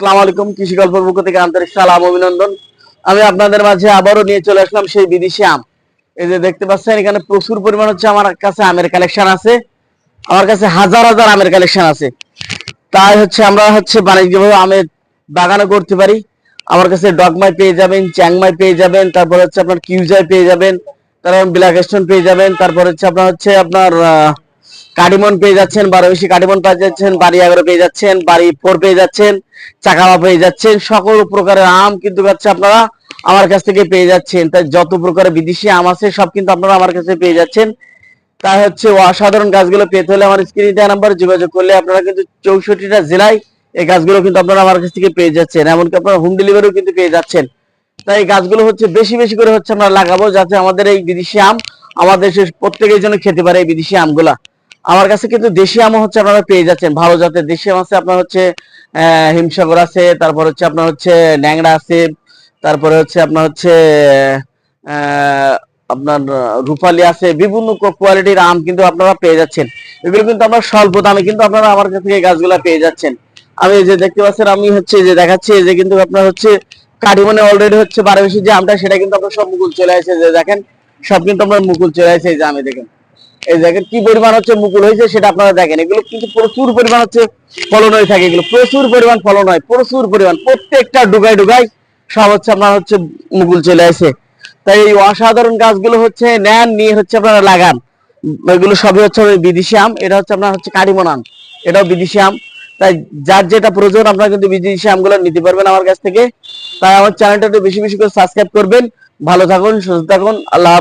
আসসালামু আলাইকুম কৃষি গল্পের পক্ষ থেকে আন্তরিক সালাম অভিনন্দন। আমি আপনাদের মাঝে আবারও নিয়ে চলে আসলাম সেই বিদেশি আম। এই যে দেখতে পাচ্ছেন এখানে প্রচুর পরিমাণ হচ্ছে আমার কাছে আমের কালেকশন আছে। আমার কাছে হাজার হাজার আমের কালেকশন আছে। তাই হচ্ছে আমরা হচ্ছে বাণিজ্যিকভাবে আমের বাগানও করতে পারি। আমার কাছে ডগমাই পেয়ে যাবেন চ্যাংমাই পেয়ে যাবেন তারপর হচ্ছে আপনার কিউজাই পেয়ে যাবেন তারপর ব্ল্যাক স্টোন পেয়ে যাবেন তারপর হচ্ছে আপনার হচ্ছে আপনার আহ, কাটিমন পেয়ে যাচ্ছেন বারো বেশি কাটিমন পেয়ে যাচ্ছেন বাড়ি এগারো পেয়ে যাচ্ছেন বাড়ি ফোর পেয়ে যাচ্ছেন চাকামা পেয়ে যাচ্ছেন, সকল প্রকারের আম কিন্তু হচ্ছে আপনারা আমার কাছ থেকে পেয়ে যাচ্ছেন। তাই যত প্রকারের বিদেশি আম আছে, সব কিন্তু আপনারা আমার কাছে পেয়ে যাচ্ছেন। তাই হচ্ছে অসাধারণ গাছগুলো পেতে হলে আমার স্ক্রিনে দেওয়া নাম্বার যোগাযোগ করলে আপনারা কিন্তু চৌষট্টিটা জেলায় এই গাছগুলো কিন্তু আপনারা আমার কাছ থেকে পেয়ে যাচ্ছেন, এমনকি আপনারা হোম ডেলিভারিও কিন্তু পেয়ে যাচ্ছেন। তাই গাছগুলো হচ্ছে বেশি বেশি করে হচ্ছে আমরা লাগাবো যাতে আমাদের এই বিদেশি আম আমাদের প্রত্যেকের জন্য খেতে পারে এই বিদেশি আমগুলা। আমার কাছে কিন্তু দেশি আমও হচ্ছে আপনারা পেয়ে যাচ্ছেন। ভালো জাতের দেশি আম আছে, আপনার হচ্ছে হিমসাগর আছে, তারপর হচ্ছে আপনার হচ্ছে ন্যাংরা আছে, তারপরে হচ্ছে আপনার হচ্ছে আপনার রূপালি আছে, বিভিন্ন কোয়ালিটির আম কিন্তু আপনারা পেয়ে যাচ্ছেন। এগুলো কিন্তু আপনার স্বল্প দামে কিন্তু আপনারা আমার কাছ থেকে গাছগুলা পেয়ে যাচ্ছেন। আমি যে দেখতে পাচ্ছেন, আমি হচ্ছে যে দেখাচ্ছি যে কিন্তু আপনার হচ্ছে কাটিমনে অলরেডি হচ্ছে বারো বেশি যে আমটা, সেটা কিন্তু আপনার সব মুকুল চলে আসে, যে দেখেন, সব কিন্তু আপনার মুকুল চলে আসে এই যে আমি দেখেন। এই দেখেন কি পরিমাণ হচ্ছে মুকুল হয়েছে সেটা আপনারা দেখেন। এগুলো কিন্তু প্রচুর পরিমাণ হচ্ছে ফলন হয়ে থাকে। এগুলো প্রচুর পরিমাণ ফলন হয়, প্রচুর পরিমাণ। প্রত্যেকটা ডুগাই ডুগাই সব হচ্ছে আপনার হচ্ছে মুকুল চলে আসে। তাই এই অসাধারণ গাছগুলো হচ্ছে নেন, নিয়ে হচ্ছে আপনারা লাগান। এগুলো সবই হচ্ছে বিদেশি আম, এটা হচ্ছে আপনার হচ্ছে কারিমন আম। এটাও বিদেশি আম। তাই যার যেটা প্রয়োজন, আপনারা কিন্তু বিদেশি আমগুলো নিতে পারবেন আমার কাছ থেকে। তাই আমার চ্যানেলটা একটু বেশি বেশি করে সাবস্ক্রাইব করবেন। ভালো থাকুন, সুস্থ থাকুন, আল্লাহ।